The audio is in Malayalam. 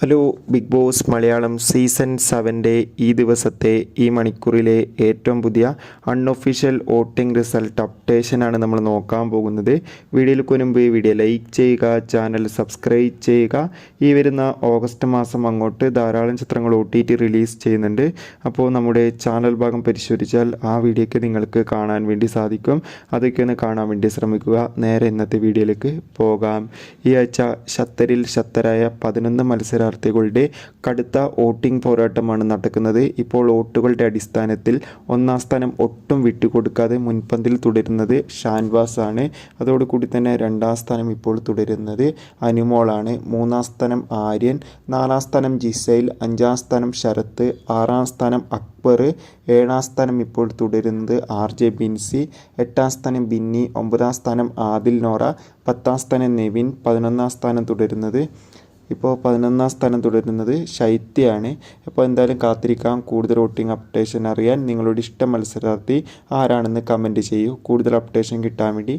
Hello big boss Malayalam season സെവന്റെ ഈ ദിവസത്തെ ഈ മണിക്കൂറിലെ ഏറ്റവും പുതിയ അൺഒഫീഷ്യൽ വോട്ടിംഗ് റിസൾട്ട് അപ്ഡേഷനാണ് നമ്മൾ നോക്കാൻ പോകുന്നത്. വീഡിയോയിൽ മുൻപ് വീഡിയോ ലൈക്ക് ചെയ്യുക ചാനൽ സബ്സ്ക്രൈബ് ചെയ്യുക. ഈ വരുന്ന ഓഗസ്റ്റ് മാസം അങ്ങോട്ട് ധാരാളം ചിത്രങ്ങൾ ഒ ടി ടി റിലീസ് ചെയ്യുന്നുണ്ട്. അപ്പോൾ നമ്മുടെ ചാനൽ ഭാഗം പരിശോധിച്ചാൽ ആ വീഡിയോയ്ക്ക് നിങ്ങൾക്ക് കാണാൻ വേണ്ടി സാധിക്കും. അതൊക്കെ ഒന്ന് കാണാൻ വേണ്ടി ശ്രമിക്കുക. നേരെ ഇന്നത്തെ വീഡിയോയിലേക്ക് പോകാം. ഈ ആഴ്ച ഷത്തരിൽ ഷത്തരായ പതിനൊന്ന് മത്സരാർത്ഥികളുടെ കടുത്ത വോട്ടിംഗ് പോരാട്ടമാണ് നടക്കുന്നത്. ഇപ്പോൾ വോട്ടുകളുടെ അടിസ്ഥാനത്തിൽ ഒന്നാം സ്ഥാനം ഒട്ടും വിട്ടുകൊടുക്കാതെ മുൻപന്തിൽ തുടരുന്നത് ഷാൻവാസ് ആണ് അതോടുകൂടി തന്നെ രണ്ടാം സ്ഥാനം ഇപ്പോൾ തുടരുന്നത് അനുമോളാണ്. മൂന്നാം സ്ഥാനം ആര്യൻ നാലാം സ്ഥാനം ജിസൈൽ അഞ്ചാം സ്ഥാനം ശരത്ത് ആറാം സ്ഥാനം അക്ബർ ഏഴാം സ്ഥാനം ഇപ്പോൾ തുടരുന്നത് ആർ ജെ ബിൻസി എട്ടാം സ്ഥാനം ബിന്നി ഒമ്പതാം സ്ഥാനം ആദിൽ നോറ പത്താം സ്ഥാനം നെവിൻ പതിനൊന്നാം സ്ഥാനം തുടരുന്നത് ഇപ്പോൾ പതിനൊന്നാം സ്ഥാനം തുടരുന്നത് ശൈത്യയാണ്. അപ്പോൾ എന്തായാലും കാത്തിരിക്കാം. കൂടുതൽ വോട്ടിംഗ് അപ്ഡേഷൻ അറിയാൻ നിങ്ങളുടെ ഇഷ്ട മത്സരാർത്ഥി ആരാണെന്ന് കമന്റ് ചെയ്യൂ. കൂടുതൽ അപ്ഡേഷൻ കിട്ടാൻ വേണ്ടി.